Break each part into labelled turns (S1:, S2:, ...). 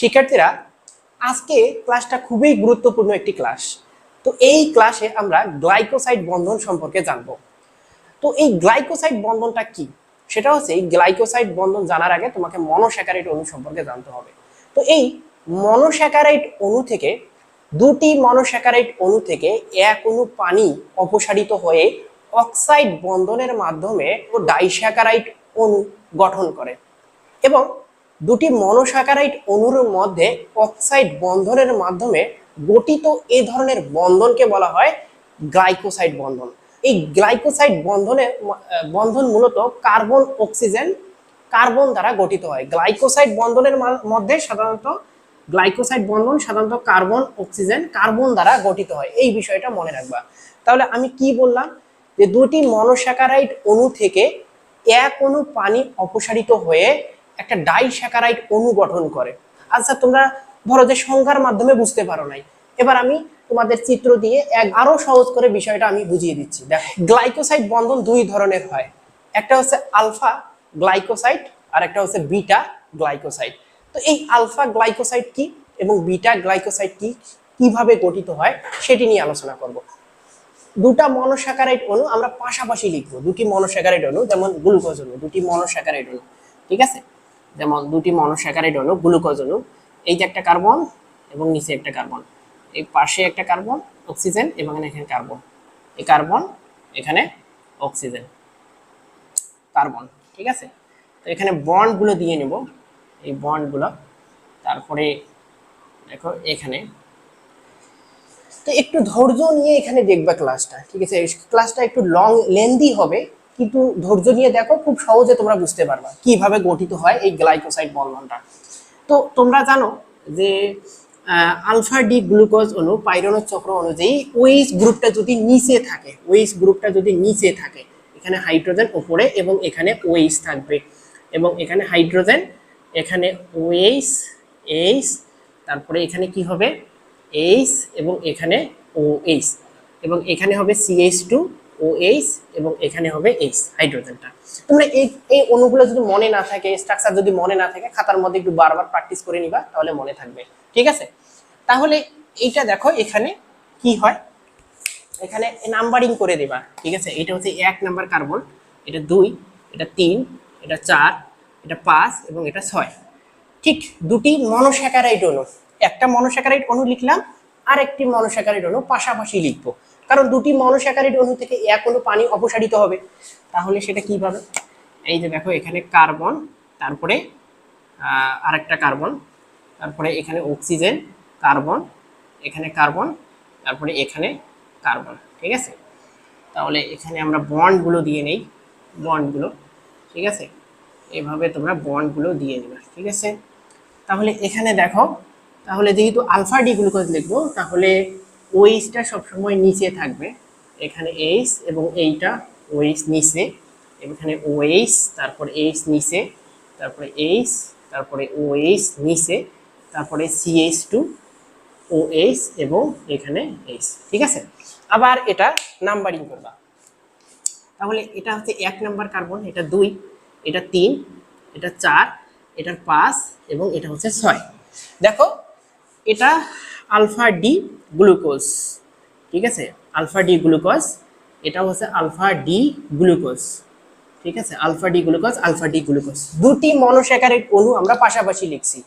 S1: শিক্ষার্থীরা, আজকে ক্লাসটা খুবই গুরুত্বপূর্ণ একটি ক্লাস তো এই ক্লাসে আমরা গ্লাইকোসাইড বন্ধন সম্পর্কে জানব। তো এই গ্লাইকোসাইড বন্ধনটা কি? সেটা হচ্ছে এই গ্লাইকোসাইড বন্ধন জানার আগে তোমাকে মনোস্যাকারাইড অণু সম্পর্কে জানতে হবে। তো এই মনোস্যাকারাইড অণু থেকে, দুটি মনোস্যাকারাইড অণু থেকে এক অণু পানি অপসারিত হয়ে অক্সাইড বন্ধনের মাধ্যমে ও ডাইস্যাকারাইড অণু গঠন করে। এবং দুটি মনোস্যাকারাইড অণুর মধ্যে অক্সাইড বন্ধনের মাধ্যমে গঠিত এই ধরনের বন্ধনকে বলা হয় গ্লাইকোসাইড বন্ধন। এই গ্লাইকোসাইড আহ, বন্ধন মূলত কার্বন অক্সিজেন কার্বন দ্বারা গঠিত হয়। গ্লাইকোসাইড বন্ধনের মধ্যে সাধারণত গ্লাইকোসাইড বন্ধন সাধারণত কার্বন অক্সিজেন কার্বন দ্বারা গঠিত হয়। এই বিষয়টা মনে রাখবা। তাহলে আমি কি বললাম? যে দুটি মনোস্যাকারাইড অণু থেকে এক অণু পানি অপসারিত হয়ে একটা ডাইস্যাকারাইড অণু গঠন করে। আচ্ছা তোমরা ধরো যে সংখ্যার মাধ্যমে বুঝতে পারো নাই। এবার আমি তোমাদের চিত্র দিয়ে এক আরও সহজ করে বিষয়টা আমি বুঝিয়ে দিচ্ছি। দেখ গ্লাইকোসাইড বন্ধন দুই ধরনের হয়। একটা হচ্ছে আলফা গ্লাইকোসাইড আর একটা হচ্ছে বিটা গ্লাইকোসাইড তো এই আলফা গ্লাইকোসাইড কি এবং বিটা গ্লাইকোসাইড কি কীভাবে গঠিত হয় সেটি নিয়ে আলোচনা করব। দুটা মনোস্যাকারাইড অণু আমরা পাশাপাশি লিখব। দুটি মনোস্যাকারাইড অণু, যেমন গ্লুকোজ অণু, দুটি মনোস্যাকারাইড অণু, ঠিক আছে? যেমন দুটি মনোস্যাকারাইড অণু গ্লুকোজ অণু এই যে একটা কার্বন এবং নিচে একটা কার্বন। এই পাশে একটা কার্বন, অক্সিজেন এবং এখানে কার্বন। এই কার্বন, এখানে অক্সিজেন। কার্বন, ঠিক আছে? তো এখানে বন্ডগুলো দিয়ে নেব। এই বন্ডগুলো তারপরে দেখো এখানে। তো একটু ধৈর্য নিয়ে এখানে দেখবা ক্লাসটা ঠিক আছে? ক্লাসটা একটু লং লেন্দি হবে। কিন্তু ধৈর্য নিয়ে দেখো, খুব সহজে তোমরা বুঝতে পারবা কীভাবে গঠিত হয় এই গ্লাইকোসাইড বন্ধনটা। তো তোমরা জানো যে আলফা ডি গ্লুকোজ অণু পাইরোনো চক্র অনুযায়ী ওইস গ্রুপটা যদি নিচে থাকে ওইস গ্রুপটা যদি নিচে থাকে, এখানে হাইড্রোজেন উপরে এবং এখানে ওইস থাকবে এবং এখানে হাইড্রোজেন, এখানে ওএইচ, এইচ, তারপরে এখানে কি হবে? এইচ এবং এখানে ও এবং এখানে হবে সিএইচ টু ও এইচ এবং এখানে হবে এইচ হাইড্রোজেনটা তোমরা এই এই অণুগুলো যদি মনে না থাকে স্ট্রাকচার যদি মনে না থাকে, খাতার মধ্যে একটু বারবার প্র্যাকটিস করে নিবা, তাহলে মনে থাকবে। ঠিক আছে? তাহলে এইটা দেখো এখানে কি হয়? এখানে নাম্বারিং করে দেবা। ঠিক আছে? এটা হচ্ছে এক নাম্বার কার্বন, এটা দুই, এটা তিন, এটা চার, এটা পাঁচ এবং এটা ছয়। ঠিক দুটি মনোস্যাকারাইড অণু। একটা মনোস্যাকারাইড অণু লিখলাম আর একটি মনোস্যাকারাইড অণু পাশাপাশি লিখব। কারণ দুটি মনোস্যাকারাইড অণু থেকে এক অণু পানি অপসারিত হবে। তাহলে সেটা কীভাবে? এই যে দেখো, এখানে কার্বন, তারপরে আরেকটা কার্বন, তারপরে এখানে অক্সিজেন, কার্বন, এখানে কার্বন, তারপরে এখানে কার্বন, ঠিক আছে? তাহলে এখানে আমরা বন্ডগুলো দিয়ে নেই, বন্ডগুলো, ঠিক আছে? এভাবে তোমরা বন্ডগুলো দিয়ে নেবে, ঠিক আছে? তাহলে এখানে দেখো, তাহলে যেহেতু আলফা ডি গ্লুকোজ লিখব, তাহলে ওইসটা সবসময় নিচে থাকবে। এখানে এইচ এবং এইটা ওইস নিচে, এখানে ওএইচ তারপরে এইচ নিচে, তারপরে এইচ তারপরে ওএইচ নিচে, তারপরে সিএইচ টু ও এইচ এবং এখানে এইচ ঠিক আছে? আবার এটা নাম্বারিং করবা। তাহলে এটা হচ্ছে এক নাম্বার কার্বন এটা দুই, এটা তিন, এটা চার, এটার পাঁচ এবং এটা হচ্ছে ছয়। দেখো, এটা আলফা ডি গ্লুকোজ ঠিক আছে? আলফা ডি গ্লুকোজ এটা হচ্ছে আলফা ডি গ্লুকোজ ঠিক আছে? Alpha D glucose alpha D glucose দুটি মনোস্যাকারাইড অণু আমরা পাশাপাশি লিখছি।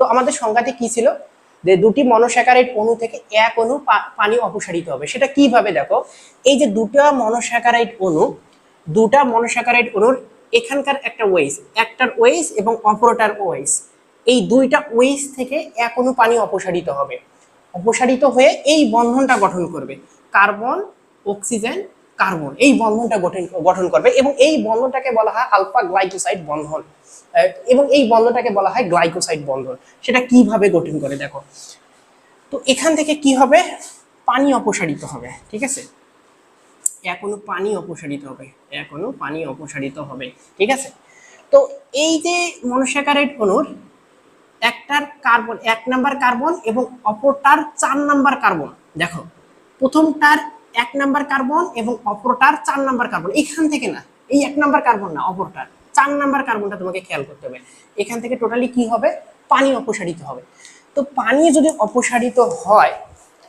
S1: তো আমাদের সংজ্ঞাতে কি ছিল? যে দুটি মনোস্যাকারাইড অণু থেকে এক অণু পানি অপসারিত হবে। সেটা কীভাবে দেখো? এই যে দুটা মনোস্যাকারাইড অণু, দুটা মনোস্যাকারাইড অণুর এখানকার একটা ওয়েস একটার ওয়েস এবং অপরটার ওয়েস এই দুইটা ওয়েস থেকে এক অণু পানি অপসারিত হবে। অপসারিত হয়ে এই বন্ধনটা গঠন করবে। কার্বন, অক্সিজেন, কার্বন, এই বন্ধনটা গঠন গঠন করবে এবং এই বন্ধনটাকে বলা হয় আলফা গ্লাইকোসাইড বন্ধন। এবং এই বন্ধনটাকে বলা হয় গ্লাইকোসাইড বন্ধন। সেটা কীভাবে গঠন করে দেখো। তো এখান থেকে কি হবে? পানি অপসারিত হবে, ঠিক আছে? অণু পানি অপসারিত হবে, এখনও পানি অপসারিত হবে, ঠিক আছে? তো এই যে মনোস্যাকারাইড অণুর একটার কার্বন, এক নাম্বার কার্বন এবং অপরটার চার নাম্বার কার্বন। দেখো, প্রথমটার এক নাম্বার কার্বন এবং অপরটার চার নাম্বার কার্বন। এখান থেকে না, এই এক নাম্বার কার্বন না, অপরটার। চার নাম্বার কার্বনটা তোমাকে খেয়াল করতে হবে। এখান থেকে টোটালি কি হবে? পানি অপসারিত হবে। তো পানি যদি অপসারিত হয়,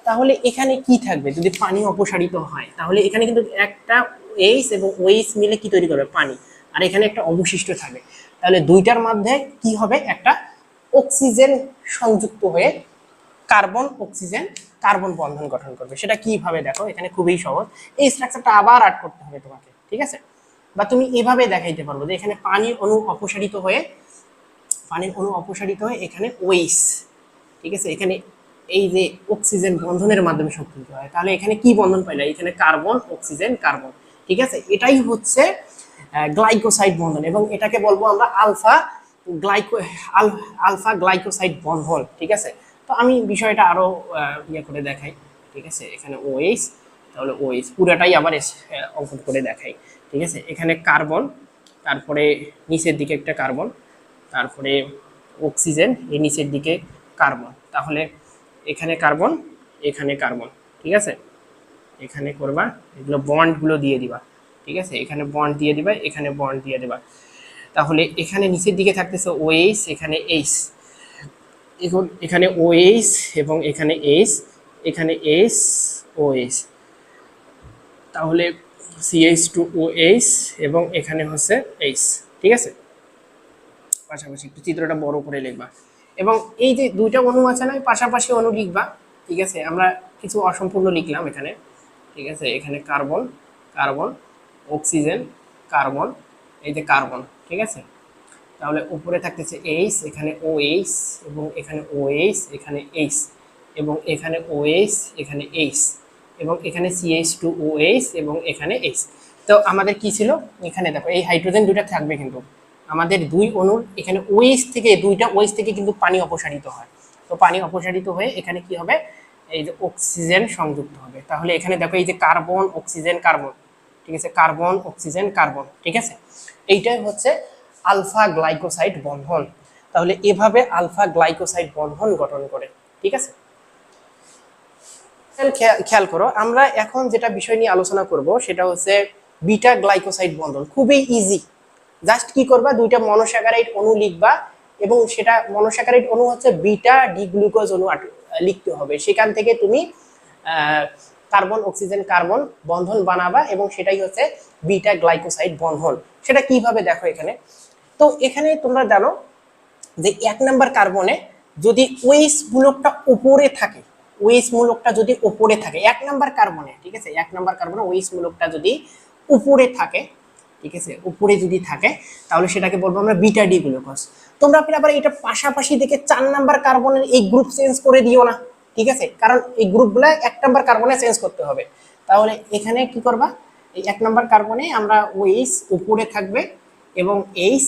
S1: তাহলে এখানে কি থাকবে? যদি পানি অপসারিত হয়, তাহলে এখানে কিন্তু একটা এইস এবং ওয়েস মিলে কি তৈরি করবে? পানি। আর এখানে একটা অবশিষ্ট থাকবে। তাহলে দুইটার মধ্যে কি হবে? একটা অক্সিজেন সংযুক্ত হয়ে কার্বন, অক্সিজেন, কার্বন বন্ধন গঠন করবে। সেটা কীভাবে দেখো? এখানে খুবই সহজ। এই স্ট্রাকচারটা আবার আর্ট করতে হবে তোমাকে, ঠিক আছে? বা তুমি এভাবে দেখাইতে পারব যে এখানে পানির অণু অপসারিত হয়ে, পানির অণু অপসারিত হয়ে এখানে ওয়েস ঠিক আছে? এখানে এই যে অক্সিজেন বন্ধনের মাধ্যমে সংযুক্ত হয়। তাহলে এখানে কি বন্ধন পাইলে? এখানে কার্বন, অক্সিজেন, কার্বন, ঠিক আছে? এটাই হচ্ছে গ্লাইকোসাইড বন্ধন এবং এটাকে বলব আমরা আলফা গ্লাইকো আলফা গ্লাইকোসাইড বন্ধন ঠিক আছে? তো আমি বিষয়টা আরও আহ, ইয়ে করে দেখাই ঠিক আছে? এখানে ওএইচ তাহলে ওএইচ পুরাটাই আবার অঙ্কন করে দেখাই ঠিক আছে? এখানে কার্বন তারপরে নিচের দিকে একটা কার্বন তারপরে অক্সিজেন এই নিচের দিকে কার্বন। তাহলে এখানে কার্বন এখানে কার্বন ঠিক আছে? এখানে করবা এগুলো বন্ডগুলো দিয়ে দিবা ঠিক আছে? এখানে বন্ড দিয়ে দিবা এখানে বন্ড দিয়ে দিবা। তাহলে এখানে নিচের দিকে থাকতেছে ওএইচ, এখানে এইচ। এখন এখানে ওএইচ এবং এখানে এইচ এখানে এইচ, ওএইচ। তাহলে সিএইচ টু ওএইচ এবং এখানে হচ্ছে এইচ, ঠিক আছে? পাশাপাশি একটু চিত্রটা বড় করে লিখবা। এবং এই যে দুইটা অনু আছে না পাশাপাশি অনু লিখবা, ঠিক আছে? আমরা কিছু অসম্পূর্ণ লিখলাম এখানে, ঠিক আছে? এখানে কার্বন কার্বন, অক্সিজেন, কার্বন, এই যে কার্বন। ঠিক আছে? তাহলে উপরে থাকতেছে এইচ এখানে ও এইচ এবং এখানে ও এইচ এখানে এইচ এবং এখানে ও এইচ এখানে এইচ এবং এখানে সিএইচ টু ও এইচ এবং এখানে এইচ তো আমাদের কি ছিল? এখানে দেখো, এই হাইড্রোজেন দুইটা থাকবে কিন্তু। আমাদের দুই অণুর এখানে ওয়েস থেকে, দুইটা ওয়েস থেকে কিন্তু পানি অপসারিত হয়। তো পানি অপসারিত হয়ে এখানে কি হবে? এই যে অক্সিজেন সংযুক্ত হবে। তাহলে এখানে দেখো এই যে কার্বন অক্সিজেন কার্বন ঠিক আছে? কার্বন, অক্সিজেন, কার্বন, ঠিক আছে? এইটাই হচ্ছে আলফা গ্লাইকোসাইড বন্ধন। তাহলে এভাবে আলফা গ্লাইকোসাইড বন্ধন গঠন করে, ঠিক আছে? খেয়াল- করো, আমরা এখন যেটা বিষয় নিয়ে আলোচনা করব সেটা হচ্ছে বিটা গ্লাইকোসাইড বন্ধন। খুবই ইজি জাস্ট কি করবা? দুইটা মনোস্যাকারাইড অণু লিখবা এবং সেটা মনোস্যাকারাইড অণু হচ্ছে বিটা ডি গ্লুকোজ অণু লিখতে হবে। সেখান থেকে তুমি কার্বন, অক্সিজেন, কার্বন বন্ধন বানাবা এবং সেটাই হচ্ছে বিটা গ্লাইকোসাইড বন্ধন। সেটা কীভাবে দেখো এখানে? তো এখানে তোমরা জানো যে এক নাম্বার কার্বনে যদি ওয়েস মূলকটা উপরে থাকে ওয়েস মূলকটা যদি উপরে থাকে, এক নাম্বার কার্বনে, ঠিক আছে? এক নাম্বার কার্বনে ওয়েস মূলকটা যদি উপরে থাকে, ঠিক আছে? উপরে যদি থাকে, তাহলে সেটাকে বলব আমরা বিটা ডি গ্লুকোজ। তোমরা আবার এটা পাশাপাশি দেখে চার নাম্বার কার্বনের এই গ্রুপ চেঞ্জ করে দিও না। ঠিক আছে? কারণ এই গ্রুপগুলো এক নাম্বার কার্বনে চেঞ্জ করতে হবে। তাহলে এখানে কি করবা? এই এক নাম্বার কার্বনে আমরা ওইস উপরে থাকবে এবং এইস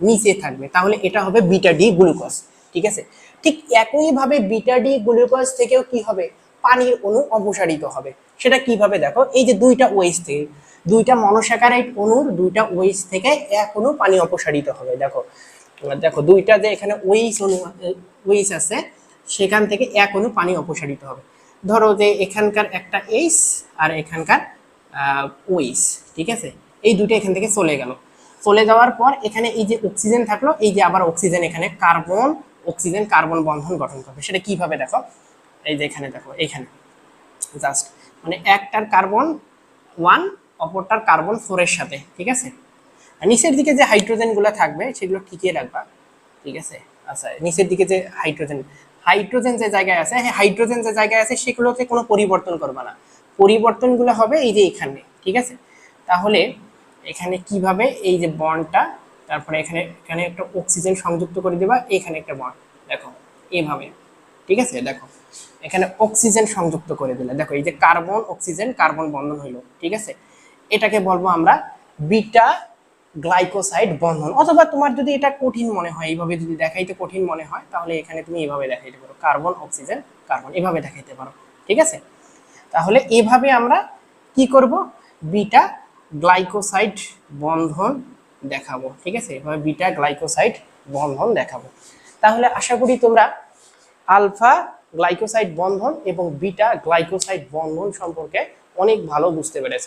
S1: নিচে থাকবে। তাহলে এটা হবে বিটা ডি গ্লুকোজ ঠিক আছে? ঠিক একইভাবে বিটা ডি গ্লুকোজ থেকেও কি হবে? পানির অণু অপসারিত হবে। সেটা কীভাবে দেখো? এই যে দুইটা ওয়েস থেকে, দুইটা মনোস্যাকারাইড অণুর দুইটা ওয়েস থেকে এক অণু পানি অপসারিত হবে। দেখো দেখো, দুইটা যে এখানে ওয়েস অণু ওয়েস আছে সেখান থেকে এক অণু পানি অপসারিত হবে। ধরো যে এখানকার একটা এইস আর এখানকার ওয়েস ঠিক আছে? এই দুটো এখান থেকে চলে গেল। চলে যাওয়ার পর এখানে এই যে অক্সিজেন থাকল, এই যে আবার অক্সিজেন এখানে কার্বন অক্সিজেন কার্বন বন্ধন গঠন করবে। সেটা কীভাবে দেখো? এই যে এখানে দেখো, এখানে। জাস্ট মানে একটার কার্বন ওয়ান অপরটার কার্বন ফোরের সাথে, ঠিক আছে? নিচের দিকে যে হাইড্রোজেনগুলো থাকবে, সেগুলো টিকিয়ে রাখবা, ঠিক আছে? আচ্ছা নিচের দিকে যে হাইড্রোজেন হাইড্রোজেন যে জায়গায় আছে হ্যাঁ হাইড্রোজেন যে জায়গায় আছে সেগুলোতে কোনো পরিবর্তন করবা না। পরিবর্তনগুলো হবে এই যে এখানে, ঠিক আছে? তাহলে এখানে কীভাবে এই যে বন্ডটা, তারপরে এখানে এখানে একটা অক্সিজেন সংযুক্ত করে দেবা, এখানে একটা বন্ড, দেখো, এইভাবে, ঠিক আছে? দেখো, এখানে অক্সিজেন সংযুক্ত করে দিলে, দেখো, এই যে কার্বন, অক্সিজেন, কার্বন বন্ধন হইল, ঠিক আছে? এটাকে বলব আমরা বিটা গ্লাইকোসাইড বন্ধন, অথবা তোমার যদি এটা কঠিন মনে হয়, এইভাবে যদি দেখাইতে কঠিন মনে হয়, তাহলে এখানে তুমি এইভাবে দেখাইতে পারো। কার্বন, অক্সিজেন, কার্বন, এভাবে দেখাইতে পারো। ঠিক আছে? তাহলে এভাবে আমরা কি করব? বিটা গ্লাইকোসাইড বন্ধন দেখাবো। ঠিক আছে? এভাবে বিটা গ্লাইকোসাইড বন্ধন দেখাবো। তাহলে আশা করি তোমরা আলফা গ্লাইকোসাইড বন্ধন এবং বিটা গ্লাইকোসাইড বন্ধন সম্পর্কে অনেক ভালো বুঝতে পেরেছ।